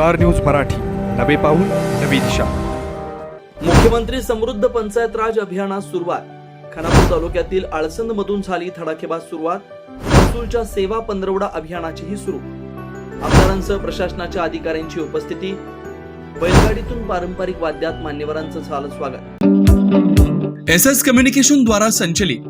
Star news Marathi. नवे पाऊल नवी दिशा. मुख्यमंत्री समृद्ध पंचायत राज अभियानास सुरुवात. खानापूर तालुक्यातील आळसंद मधून झाली धडाकेबाज सुरुवात. महसूलच्या सेवा पंधरवडा अभियानाचीही सुरू. आमदारांसह प्रशासनाच्या अधिकाऱ्यांची उपस्थिती. बैलगाडीतून पारंपरिक वाद्यात मान्यवरांचं झालं स्वागत. एस एस कम्युनिकेशन द्वारा संचलित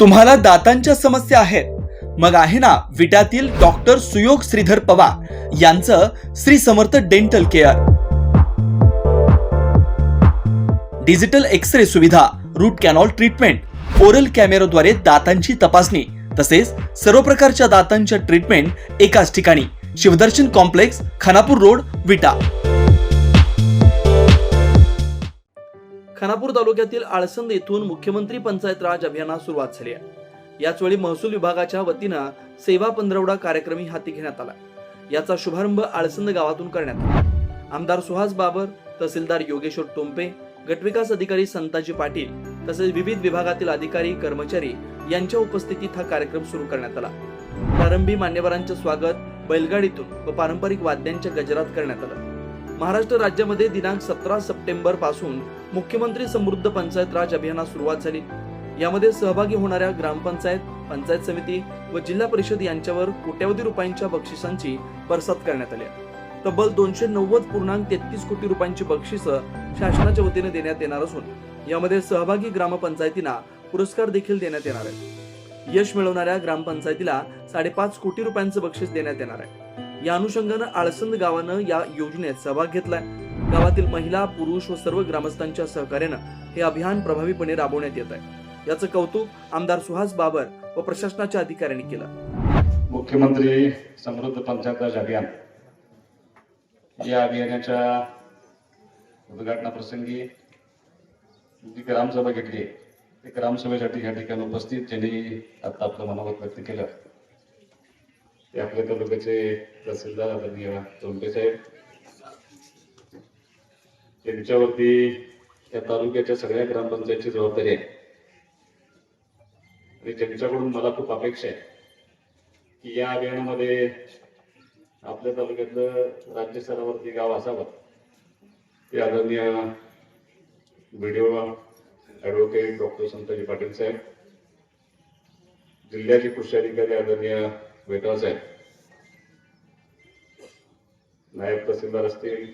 तुम्हाला दातांच्या समस्या आहेत. मग आहे ना विट्यातील डॉक्टर सुयोग श्रीधर पवार यांचं Shri Samarth dental care. Digital x ray सुविधा रूट कॅनॉल ट्रीटमेंट ओरल कॅमेराद्वारे दातांची तपासणी तसेच सर्व प्रकारच्या दातांच्या ट्रीटमेंट एकाच ठिकाणी. Shivdarshan complex Khanapur road Vita. Khanapur तालुक्यातील आळसंद येथून मुख्यमंत्री पंचायत राज अभियानास सुरुवात झाली आहे. याचवेळी महसूल विभागाच्या वतीनं सेवा पंधरवडा कार्यक्रमही हाती घेण्यात आला. याचा शुभारंभ आळसंद गावातून करण्यात आला. आमदार सुहास बाबर तहसीलदार योगेश्वर टोंपे गटविकास अधिकारी संताजी पाटील तसेच विविध विभागातील अधिकारी कर्मचारी यांच्या उपस्थितीत हा कार्यक्रम सुरू करण्यात आला. प्रारंभी मान्यवरांचे स्वागत बैलगाडीतून व पारंपरिक वाद्यांच्या गजरात करण्यात आलं. महाराष्ट्र राज्यामध्ये दिनांक सतरा सप्टेंबरपासून मुख्यमंत्री समृद्ध पंचायत राज अभियानास सुरुवात झाली. यामध्ये सहभागी होणाऱ्या ग्रामपंचायत पंचायत समिती व जिल्हा परिषद यांच्यावर कोट्यवधी रुपयांच्या बक्षिसांची बरसात करण्यात आली. तब्बल दोनशे नव्वद पूर्णांक तेहतीस कोटी रुपयांची बक्षिसं शासनाच्या वतीने देण्यात येणार असून यामध्ये सहभागी ग्रामपंचायतींना पुरस्कार देखील देण्यात येणार आहे यश मिळवणाऱ्या ग्रामपंचायतीला साडेपाच कोटी रुपयांचं बक्षीस देण्यात येणार आहे. या अनुषंगानं आळसंद गावानं या योजनेत सहभाग घेतलाय. गावातील महिला पुरुष व सर्व ग्रामस्थांच्या सहकार्यानं हे अभियान प्रभावीपणे राबवण्यात येत आहे. याचं कौतुक आमदार सुहास बाबर व प्रशासनाच्या अधिकाऱ्यांनी केलं. मुख्यमंत्री समृद्ध पंचायत अभियान. या अभियानाच्या उद्घाटनाप्रसंगी जी ग्रामसभा घेतली ते ग्रामसभेसाठी या ठिकाणी उपस्थित ज्यांनी आता आपलं मनोगत व्यक्त केलं ते आपल्या तालुक्याचे तहसीलदार आदरणीय तोंडे साहेब त्यांच्यावरती या तालुक्याच्या सगळ्या ग्रामपंचायतची जबाबदारी आहे. आणि त्यांच्याकडून मला खूप अपेक्षा आहे की या अभियानामध्ये आपल्या तालुक्यातलं राज्य स्तरावरती गाव असावं. ते आदरणीय video advocate doctor Santaji Patil साहेब जिल्ह्याचे कृषी अधिकारी आदरणीय वेटवा साहेब नायब तहसीलदार असतील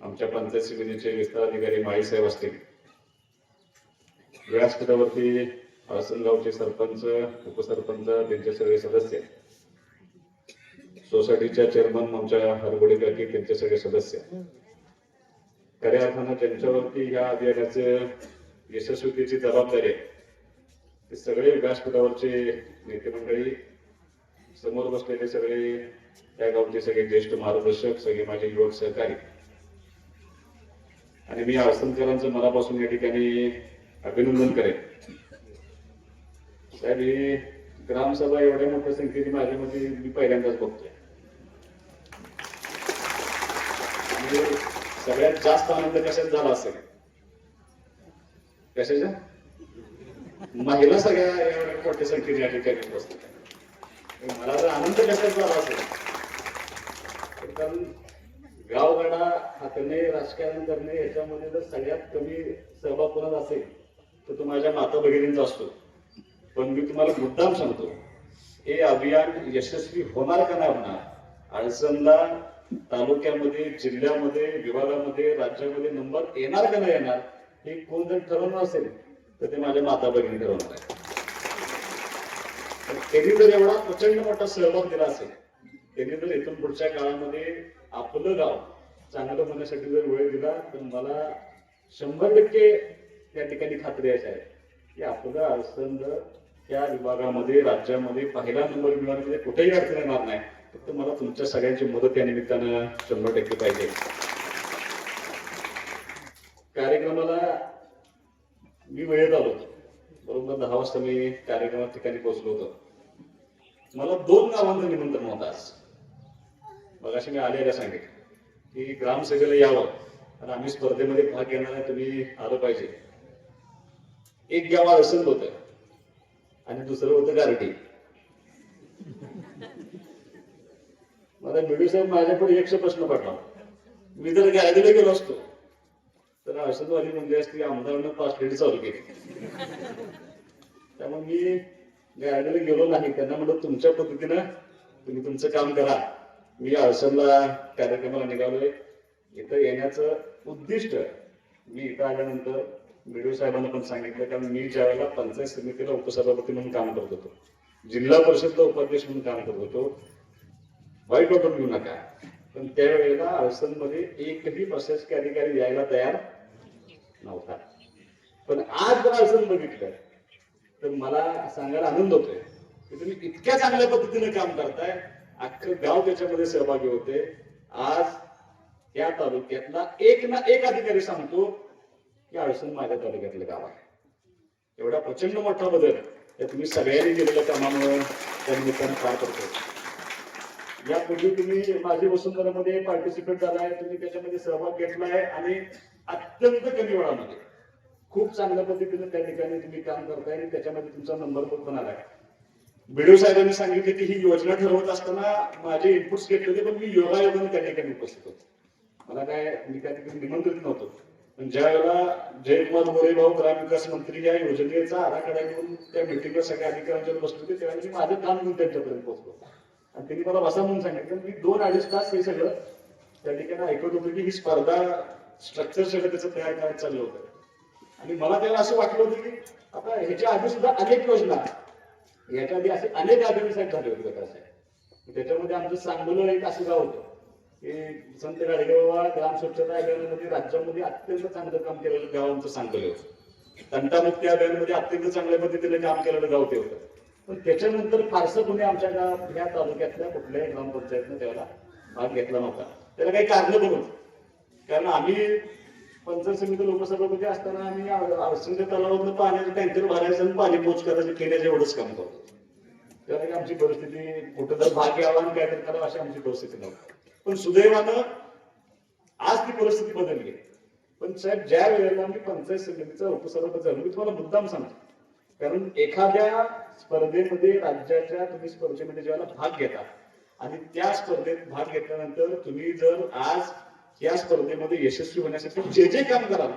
आमच्या पंचायत समितीचे विस्तार अधिकारी माळी साहेब असतील व्यासपीठावरती आसनगावचे सरपंच उपसरपंच त्यांचे सगळे सदस्य. सोसायटीच्या चेअरमन आमच्या हरगोडे काकी त्यांचे सगळे सदस्य. खऱ्या अर्थानं ज्यांच्यावरती ह्या अभियानाचे यशस्वीतेची जबाबदारी आहे. ते सगळे व्यासपीठावरचे नेते मंडळी समोर बसलेले सगळे त्या गावचे सगळे ज्येष्ठ मार्गदर्शक सगळे माझे युवक सहकारी. आणि मी आसनकरांचं मनापासून या ठिकाणी अभिनंदन करेन. साहेब ही ग्रामसभा एवढ्या मोठ्या संख्येने माझ्यामध्ये मी पहिल्यांदाच बघतोय. म्हणजे सगळ्यात जास्त आनंद कशात झाला असेल? कशाच्या महिला सगळ्या एवढ्या मोठ्या संख्येने या ठिकाणी बसल्या मला जर आनंद कशात झाला असेल? कारण गावगाडा हाकणे राजकारण करणे याच्यामध्ये जर सगळ्यात कमी सहभाग कोणाचा असेल तर तो माझ्या माता भगिनींचा असतो. पण मी तुम्हाला मुद्दाम सांगतो हे अभियान यशस्वी होणार का नाही होणार अडचणला तालुक्यामध्ये जिल्ह्यामध्ये विभागामध्ये राज्यामध्ये नंबर येणार का नाही येणार हे कोण जर ठरवणार असेल तर ते माझ्या माता भगिनी ठरवणार आहे. त्यांनी जर एवढा प्रचंड मोठा सहभाग दिला असेल त्यांनी जर इथून पुढच्या काळामध्ये आपलं गाव चांगलं होण्यासाठी जर वेळ दिला तर मला शंभर टक्के त्या ठिकाणी खात्री आहे. की आपलं अडचण त्या विभागामध्ये राज्यामध्ये पहिला नंबर मिळवण्यामध्ये म्हणजे कुठेही अडचण येणार नाही. फक्त मला तुमच्या सगळ्यांची मदत या निमित्तानं शंभर टक्के पाहिजे. कार्यक्रमाला मी वेळेत आलो. होतो बरोबर दहा वाजता मी कार्यक्रमात ठिकाणी पोहोचलो होतो. मला दोन गावांचं निमंत्रण होतं आज. मगाशी मी आलेल्या सांगितलं की ग्रामसभेला यावं आणि आम्ही स्पर्धेमध्ये भाग घेणार तुम्ही आलं पाहिजे. एक गाव असंत होत आणि दुसरं होतं गारटी मला मिडू साहेब माझ्याकडे एकशे प्रश्न पडला. मी जर गाडीला गेलो असतो. तर अडचणवादी म्हणजे असती आमदारांना पाच लेडी चालू केली. त्यामुळे मी गाडीला गेलो नाही. त्यांना म्हणलं तुमच्या पद्धतीनं तुम्ही तुमचं काम करा. मी अडचणला कार्यक्रमाला निघालोय. इथं येण्याचं उद्दिष्ट मी इथं आल्यानंतर मिडू साहेबांना पण सांगितलं कारण मी ज्यावेळेला पंचायत समितीला उपसभापती म्हणून काम करत होतो जिल्हा परिषदला उपाध्यक्ष म्हणून काम करत होतो वाईट वाटून घेऊ नका. पण त्यावेळेला अडचणमध्ये एकही प्रशासकीय अधिकारी यायला तयार नव्हता. पण आज जर अडचण बघितलं तर मला सांगायला आनंद होतोय की तुम्ही इतक्या चांगल्या पद्धतीने काम करताय अख्खं गाव त्याच्यामध्ये सहभागी होते. आज या तालुक्यातला एक ना एक अधिकारी सांगतो की अडचण माझ्या तालुक्यातलं गाव आहे. एवढा प्रचंड मोठा बदल या तुम्ही सगळ्यांनी दिलेल्या कामामुळे त्या निमित्तानं पार करतो. यापूर्वी तुम्ही माझी वसुंधरामध्ये पार्टिसिपेट झालाय तुम्ही त्याच्यामध्ये सहभाग घेतलाय आणि अत्यंत कमी वेळामध्ये खूप चांगल्या पद्धतीने त्या ठिकाणी तुम्ही काम करताय आणि त्याच्यामध्ये तुमचा नंबर पण आलाय. बीडीओ साहेबांनी सांगितले की ही योजना ठरवत असताना माझे इनपुट्स घेतले होते पण मी योगायोगाने त्या ठिकाणी उपस्थित होतो. मला काय मी त्या ठिकाणी निमंत्रित नव्हतो. पण ज्या वेळेला जयकुमार मोरे भाऊ ग्रामविकास मंत्री या योजनेचा आराखडा घेऊन त्या मिटिंगला सगळ्या अधिकाऱ्यांच्या बसले होते त्यावेळेला मी माझं काम घेऊन त्यांच्यापर्यंत पोहोचलो. आणि त्यांनी मला असं म्हणून सांगितलं मी दोन अडीच तास हे सगळं त्या ठिकाणी ऐकत होतो की ही स्पर्धा स्ट्रक्चर सगळं त्याचं तयार करायचं चाललं होतं. आणि मला त्याला असं वाटलं होतं की आता ह्याच्या आधी सुद्धा अनेक योजना याच्या आधी असे अनेक आदिवासी साहेब झाले होते विकासाचे त्याच्यामध्ये आमचं सांगोलं एक असं गाव होतं. की संत गाडगेबाबा ग्राम स्वच्छता अभियानामध्ये राज्यामध्ये अत्यंत चांगलं काम केलेलं गाव आमचं सांगोलं होतं. तंटामुक्ती अभियानामध्ये अत्यंत चांगल्या पद्धतीने काम केलेलं गाव ते होतं. पण त्याच्यानंतर फारसं कोणी आमच्या गाव ह्या तालुक्यातल्या कुठल्याही ग्रामपंचायतनं त्याला भाग घेतला नव्हता. त्याला काही कारण बघून. कारण आम्ही पंचायत समिती लोकसभामध्ये असताना आम्ही अडचणच्या तलावातून पाण्याचं टँकर भरायचं आणि पाणी पोच करायचं केल्याचं एवढंच काम करतो त्यामुळे आमची परिस्थिती कुठं जर भाग घ्यावा आणि काहीतरी करावं अशी आमची परिस्थिती नव्हती. पण सुदैवानं आज ती परिस्थिती बदलली आहे. पण साहेब ज्या वेळेला मी पंचायत समितीचा उपसभापती झालो मी तुम्हाला मुद्दाम सांगतो. कारण एखाद्या स्पर्धेमध्ये राज्याच्या तुम्ही स्पर्धेमध्ये ज्यावेळेला भाग घेता आणि त्या स्पर्धेत भाग घेतल्यानंतर तुम्ही जर आज या स्पर्धेमध्ये यशस्वी होण्यासाठी जे जे काम कराल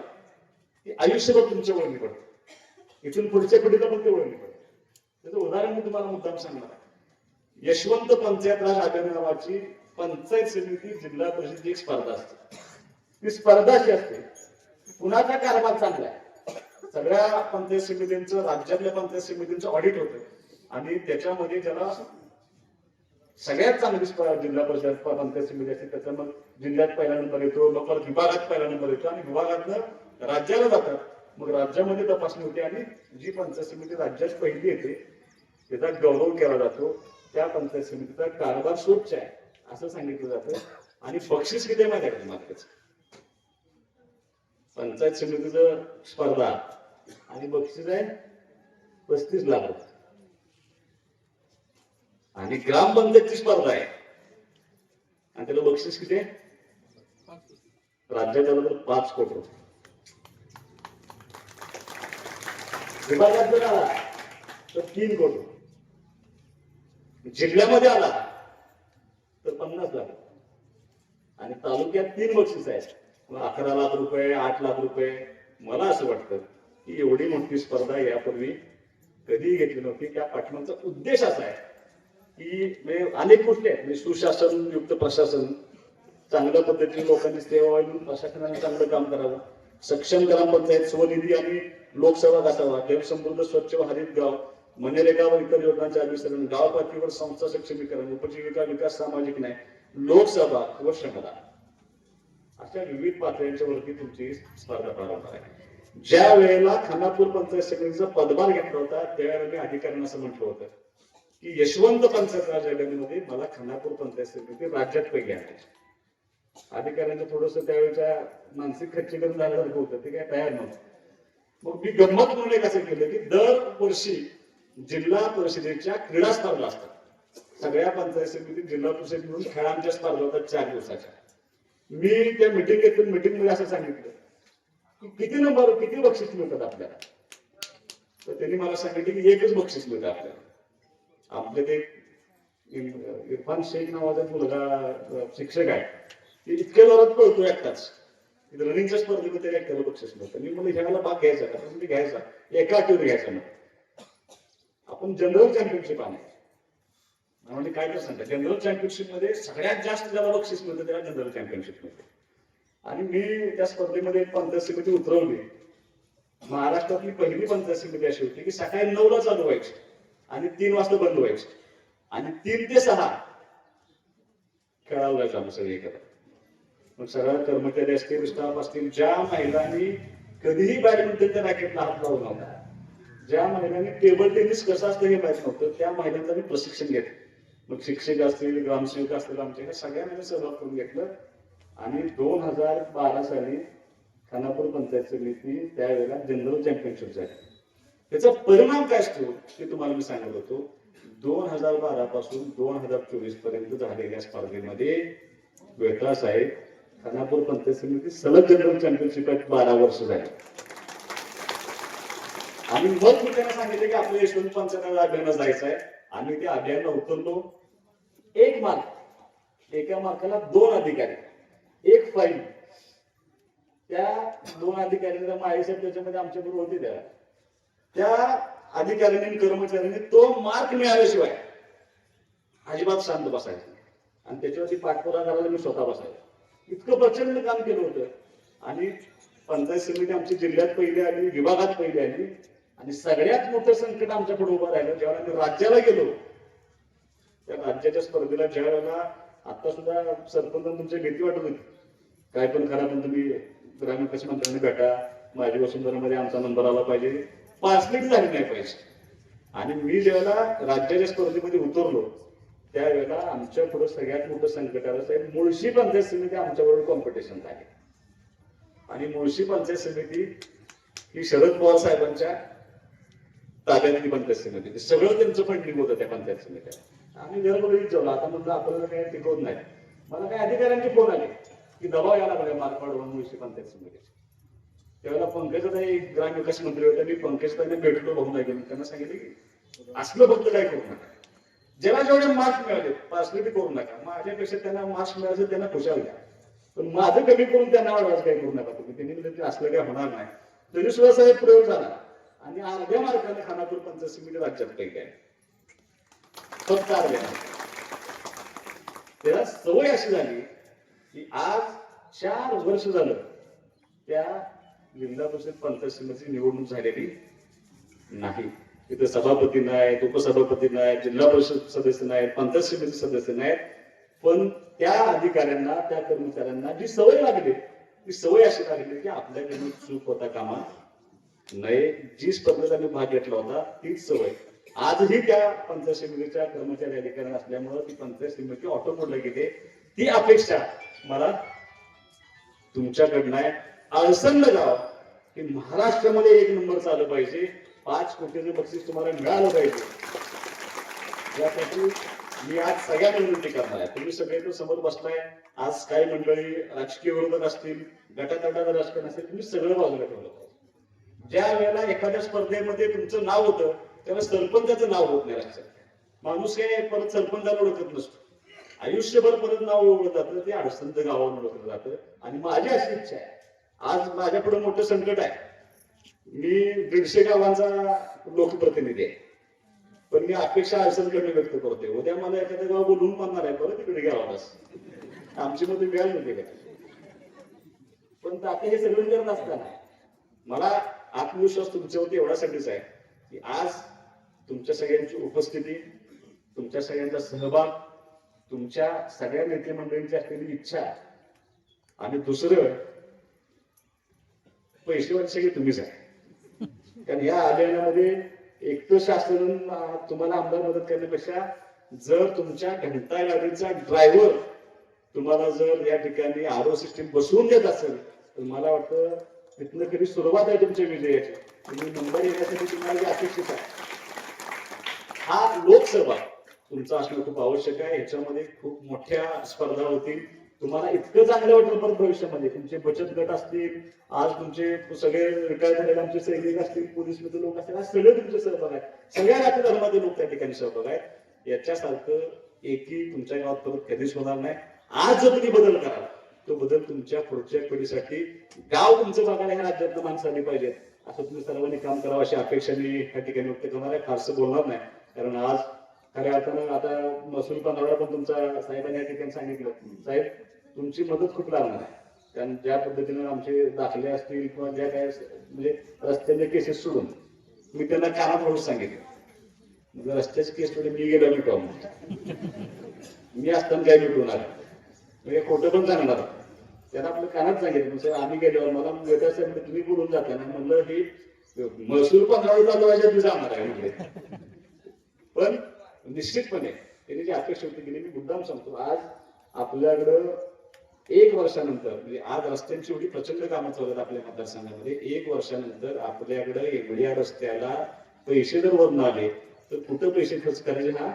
ते आयुष्यभर तुमच्या वळणी पडतं. इथून पुढच्या पिढीला पण ते वळणी पडतं. त्याचं उदाहरण मी तुम्हाला मुद्दाम सांगणार आहे. यशवंत पंचायत राज अभियान नावाची पंचायत समिती जिल्हा परिषदेची एक स्पर्धा असते. ती स्पर्धा अशी असते कुणाचा कारभार चांगला आहे. सगळ्या पंचायत समितींचं राज्यातल्या पंचायत समितींचं ऑडिट होतं. आणि त्याच्यामध्ये ज्याला सगळ्यात चांगली स्पर्धा जिल्हा परिषद पंचायत समिती असते त्याचं मग जिल्ह्यात पहिला नंबर येतो मग परत विभागात पहिला नंबर येतो आणि विभागातनं राज्याला जातात. मग राज्यामध्ये तपासणी होते आणि जी पंचायत समिती राज्यात पहिली येते त्याचा गौरव केला जातो. त्या पंचायत समितीचा कारभार स्वच्छ आहे असं सांगितलं जातं. आणि बक्षीस किती माहिती आहे का तुम्हाला? पंचायत समितीचं स्पर्धा आणि बक्षीस आहे पस्तीस लाख रुपये. आणि ग्रामपंचायतची स्पर्धा आहे. आणि त्याला बक्षीस किती राज्यात आलं तर पाच कोटी रुपये. विभागात जर आला तर तीन कोटी. जिल्ह्यामध्ये आला तर पन्नास लाख. आणि तालुक्यात तीन बक्षीस आहेत. अकरा लाख रुपये आठ लाख रुपये. मला असं वाटतं की एवढी मोठी स्पर्धा यापूर्वी कधीही घेतली नव्हती. त्या पाठिंबाचा उद्देश असा आहे. की म्हणजे अनेक गोष्टी आहेत. म्हणजे सुशासन युक्त प्रशासन चांगल्या पद्धतीने लोकांनी सेवा वाढवून प्रशासनाने चांगलं काम करावं. सक्षम ग्रामपंचायत स्वनिधी आणि लोकसेवा गाठावा. समृद्ध स्वच्छ हरित गाव मनरेगा व इतर योजनांचे अभिसरण गाव पातळीवर संस्था सक्षमीकरण उपजीविका विकास सामाजिक न्याय लोकसभा व श्रमदान अशा विविध पातळ्यांच्या वरती तुमची स्पर्धा प्रारंभ आहे. ज्या वेळेला खानापूर पंचायत समितीचा पदभार घेतला होता त्यावेळेला मी अधिकाऱ्यांना असं म्हटलं होतं. की यशवंत पंचायत राज मला खानापूर पंचायत समिती राज्यात पैकी आणायची अधिकाऱ्यांचं थोडस त्यावेळेच्या मानसिक खच्चीकरण झाल्यासारखं होतं ते काय तयार नव्हतं. मग मी गंमत म्हणून एक असं केलं की दरवर्षी जिल्हा परिषदेच्या क्रीडा स्पर्धा असतात. सगळ्या पंचायत समिती जिल्हा परिषद मिळून खेळांच्या स्पर्धा होतात चार दिवसाच्या. मी त्या मिटिंगेतून मिटिंगमध्ये असं सांगितलं की किती नंबर किती बक्षीस मिळतात आपल्याला? तर त्यांनी मला सांगितलं की एकच बक्षीस मिळतं आपल्याला. आपले ते इरफान शेख नावाचा मुलगा शिक्षक आहे. ते इतक्या जोरात पळतो एकटाच रनिंगच्या स्पर्धेमध्ये त्याला एकट्याला बक्षीस मिळतं मी म्हणजे ह्याला भाग घ्यायचा का? तर घ्यायचा. एका आठवड्यात घ्यायचा ना आपण जनरल चॅम्पियनशिप आहे म्हणजे काय तर सांगता जनरल चॅम्पियनशिपमध्ये सगळ्यात जास्त ज्याला बक्षीस मिळतं त्याला जनरल चॅम्पियनशिप मिळते आणि मी त्या स्पर्धेमध्ये एक पंचायत समिती उतरवली. महाराष्ट्रातली पहिली पंचायत समिती अशी होती की सकाळी नऊला चालू व्हायची. आणि तीन वाजता बंद व्हायचं. आणि तीन ते सहा खेळावं जायचं आम्ही सगळे एकत्र. मग सगळ्या कर्मचारी असतील स्टाफ असतील ज्या महिलांनी कधीही बॅडमिंटनच्या रॅकेटला हात लावला नव्हता ज्या महिलांनी टेबल टेनिस कसं असतं हे माहीत नव्हतं त्या महिलांचं मी प्रशिक्षण घेतलं. मग शिक्षक असतील ग्रामसेवक असतील आमच्या ह्या सगळ्यांनी सहभाग करून घेतलं. आणि दोन हजार बारा साली खानापूर पंचायत समिती त्यावेळेला जनरल चॅम्पियनशिप झाली. त्याचा परिणाम काय असतो? ते तुम्हाला मी सांगत होतो. दोन हजार बारा पासून दोन हजार चोवीसपर्यंत झालेल्या स्पर्धेमध्ये वेटला साहेब खानापूर पंचायत समिती सलग जनरल चॅम्पियनशिप आहेत बारा वर्ष झाली. आणि मग मी त्यांना सांगितलं की आपल्या यशवंत पंचायत अभियानात जायचं आहे. आम्ही त्या अभियानाला उतरलो. एक मार्क एका मार्काला दोन अधिकारी एक फाईल त्या दोन अधिकारी माझ्यासाहेब त्याच्यामध्ये आमच्या बरोबर होते त्या. त्या अधिकाऱ्यांनी आणि कर्मचाऱ्यांनी तो मार्क मिळाल्याशिवाय अजिबात शांत बसायचं आणि त्याच्यावरती पाठपुरा करायला मी स्वतः बसायचो. इतकं प्रचंड काम केलं होतं. आणि पंचायत समिती आमची जिल्ह्यात पहिली आली विभागात पहिली आली. आणि सगळ्यात मोठं संकट आमच्याकडे उभं राहिलं. जेव्हा आम्ही राज्याला गेलो त्या राज्याच्या स्पर्धेला ज्या वेळेला आता सुद्धा सरपंच तुमची भीती वाटत होती. काय पण करा पण तुम्ही ग्रामविकास मंत्र्यांनी भेटा. माझी वसुंधरामध्ये आमचा नंबर आला पाहिजे. पासलेट झाली नाही पाहिजे आणि मी ज्यावेळेला राज्याच्या स्पर्धेमध्ये उतरलो त्यावेळेला आमच्या पुढे सगळ्यात मोठं संकट आलं साहेब मुळशी पंचायत समिती आमच्याबरोबर कॉम्पिटिशन झाली. आणि मुळशी पंचायत समिती ही शरद पवार साहेबांच्या ताब्यातली पंचायत समिती. ते सगळं त्यांचं फंडिंग होतं त्या पंचायत समित्या. आम्ही घरमध्ये विचारलं आता म्हणलं आपल्याला काही टिकवत नाही. मला काही अधिकाऱ्यांचे फोन आले की दबाव यायला लागला मार्क वाढवून मुळशी पंचायत समितीची. त्यावेळेला ग्राम विकास मंत्री होत्या. मी पंकजताईने भेटलो बघून गेलो त्यांना सांगितलं की असलं फक्त काय करू नका. ज्याला जेवढे मार्क्स मिळाले पासलेटी करू नका. माझ्यापेक्षा त्यांना मार्क्स मिळाले त्यांना खुशाल द्या. पण माझं कमी करून त्यांना वाढवायचं काय करू नका तुम्ही. त्यांनी असलं काय होणार नाही. तरी सुद्धा साहेब प्रयोग झाला. आणि अर्ध्या मार्गाने खानापूर पंचायत समिती राज्यात काही आहे फक्त अर्ध्या. त्याला सवय अशी झाली की आज चार वर्ष झालं त्या जिल्हा परिषद पंचायत समितीची निवडणूक झालेली नाही. तिथे सभापती नाहीत उपसभापती नाहीत जिल्हा परिषद सदस्य नाहीत पंचायत समिती सदस्य नाहीत. पण त्या अधिकाऱ्यांना त्या कर्मचाऱ्यांना जी सवय लागली ती सवय अशी लागली की आपल्याकडून चूक होता कामा नये. जी स्पर्धेत आम्ही भाग घेतला होता तीच सवय. आजही त्या पंचायत समितीच्या कर्मचारी अधिकारी असल्यामुळं ती पंचायत समिती ऑटो मोडला गेली. ती अपेक्षा मला तुमच्याकडनं आहे. अळसंड गाव हे महाराष्ट्रामध्ये एक नंबर चाललं पाहिजे. पाच कोटीचं बक्षीस तुम्हाला मिळालं पाहिजे. यासाठी मी आज सगळ्यांना विनंती करणार आहे. तुम्ही सगळे समोर बसलाय. आज काही मंडळी राजकीय विरोधक असतील गटातटाचं राजकारण असेल तुम्ही सगळं बाजूला ठेवलं पाहिजे. ज्या वेळेला एखाद्या स्पर्धेमध्ये तुमचं नाव होतं त्यावेळेस सरपंचाचं नाव होत नाही लक्षात. माणूस काय परत सरपंचाला ओळखत नसतो. आयुष्यभर परत नाव ओळखलं जातं ते अडसंत गावावर ओळखलं जातं. आणि माझी अशी इच्छा आहे आज माझ्या पुढे मोठं संकट आहे. मी दीडशे गावांचा लोकप्रतिनिधी आहे. पण मी अपेक्षा अडचणकडे व्यक्त करतोय. उद्या मला एखाद्या गाव बोलून पाहणार आहे परत तिकडे गावालाच आमची मध्ये वेळ नव्हते का पण आता हे सगळं करत असताना मला आत्मविश्वास तुमच्यावरती एवढ्यासाठीच आहे की आज तुमच्या सगळ्यांची उपस्थिती तुमच्या सगळ्यांचा सहभाग तुमच्या सगळ्या नेते मंडळींची असलेली इच्छा आणि दुसरं पैसेवाले सगळे तुम्हीच आहे. कारण या अभियानामध्ये एकटं शासन तुम्हाला आमदार मदत करण्यापेक्षा जर तुमच्या घंटा गाडीचा ड्रायव्हर तुम्हाला जर या ठिकाणी आरो सिस्टीम बसवून देत असेल तर मला वाटतं तिथनं कधी सुरुवात आहे तुमच्या विजयाची. तुम्ही नंबर येण्यासाठी तुम्हाला अपेक्षित आहे. हा लोकसभा तुमचा असणं खूप आवश्यक आहे. याच्यामध्ये खूप मोठ्या स्पर्धा होतील. तुम्हाला इतकं चांगलं वाटेल परत भविष्यामध्ये. तुमचे बचत गट असतील आज तुमचे सगळे रिटायर झालेले आमचे सैनिक असतील पोलीसमध्ये लोक असतील आज सगळे तुमचे सहभाग आहेत. सगळ्या जाती धर्माचे लोक त्या ठिकाणी सहभाग आहेत. याच्यासारखं एकही तुमच्या गावात परत कधीच होणार नाही. आज जर तुम्ही बदल कराल तो बदल तुमच्या पुढच्या पिढीसाठी गाव तुमचं बघायला ह्या राज्यातलं माणसं आली पाहिजेत. असं तुम्ही सर्वांनी काम करावं अशी अपेक्षा मी या ठिकाणी व्यक्त करणार आहे. फारसं बोलणार नाही. कारण आज खऱ्या अर्थानं आता महसूल पंधरवडा पण तुमचा साहेबांनी या ठिकाणी सांगितलं. साहेब तुमची मदत खूप लागणार आहे. कारण ज्या पद्धतीनं आमचे दाखले असतील किंवा ज्या काय म्हणजे रस्त्याचे केसेस सोडून मी त्यांना कानात म्हणून सांगितलं. म्हणजे रस्त्याचे केस मध्ये मी गेलो मिटवा मी असताना काय मिटवणार म्हणजे खोटं पण सांगणार. त्यांना आपलं कानात सांगितलं. सर आम्ही गेल्यावर मला वेगळ्या साहेब तुम्ही बोलून जाता ना. म्हणलं की महसूल पंधरावडा चालवायच्या ती जाणार आहे म्हणजे पण निश्चितपणे. त्याने जी अपेक्षा होती केली मी मुद्दाम सांगतो आज आपल्याकडं एक वर्षानंतर म्हणजे आज रस्त्यांची एवढी प्रचंड कामं चालू आपल्या मतदारसंघामध्ये एक वर्षानंतर आपल्याकडे एवढ्या रस्त्याला पैसे जर वरून आले तर कुठं पैसे खर्च करायचे हा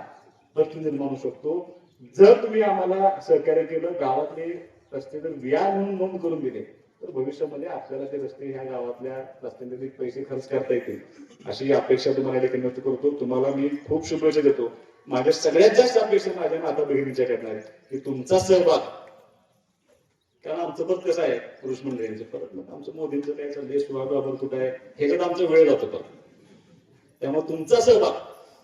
प्रश्न निर्माण होऊ शकतो. जर तुम्ही आम्हाला सहकार्य केलं गावातले रस्ते जर व्याज म्हणून नोंद करून दिले. तर भविष्यामध्ये आपल्याला ते रस्ते ह्या गावातल्या रस्त्यांमध्ये पैसे खर्च करता येतील. अशी अपेक्षा तुम्हाला देखील व्यक्त करतो. तुम्हाला मी खूप शुभेच्छा देतो. माझ्या सगळ्यात जास्त अपेक्षा माझ्या माता बहिणीच्या करणार आहे की तुमचा सहभाग. कारण आमचं पण कसं आहे? पुरुष मंडळींचं परत मग आमचं मोदींचं काय चाललंय? सुभाष कुठं आहे? ह्याच्यात आमचा वेळ जातो परत त्यामुळे तुमचा सहभाग.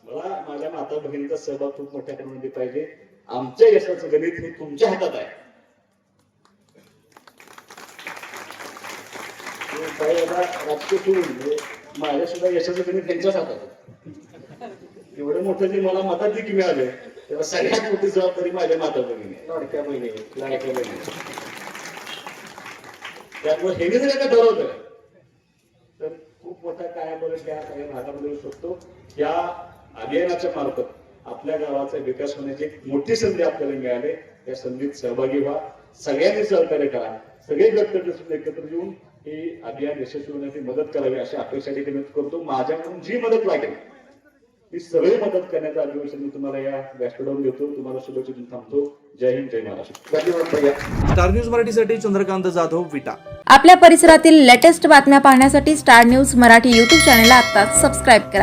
मला माझ्या माता बहिणीचा सहभाग खूप मोठ्या प्रमाणात पाहिजे. आमच्या यशाचं गणित हे तुमच्या हातात आहे हे काही आता राजकीय सोडून म्हणजे माझ्या सुद्धा यशाचं गणित त्यांच्याच हातात एवढं मोठं जे मला मताधिक मिळाले तेव्हा सगळ्यात मोठी जबाबदारी माझ्या माता बहिणी. लाडक्या बहिणी लाडक्या बहिणी. त्यामुळे हे जर का ठरवलं तर खूप मोठा काय बरं त्या काही भागामध्ये होऊ शकतो. या अभियानाच्या मार्फत आपल्या गावाचा विकास होण्याची एक मोठी संधी आपल्याला मिळाली. या संधीत सहभागी व्हा. सगळ्यांनी सहकार्य करा. सगळे गट एकत्र येऊन ही अभियान यशस्वी होण्याची मदत करावी अशी अपेक्षा देखील व्यक्त करतो. माझ्याकडून जी मदत लागेल ती सगळी मदत करण्याचं अधिवेशन मी तुम्हाला या व्यासपीठावर देतो. तुम्हाला शुभेच्छा देऊन थांबतो. जय हिंद जय महाराष्ट्र. धन्यवाद भैया. स्टार न्यूज मराठीसाठी चंद्रकांत जाधव विटा. आपल्या परिसरातील लेटेस्ट बातम्या पाहण्यासाठी स्टार न्यूज मराठी यूट्यूब चॅनलला आत्ताच सबस्क्राईब करा.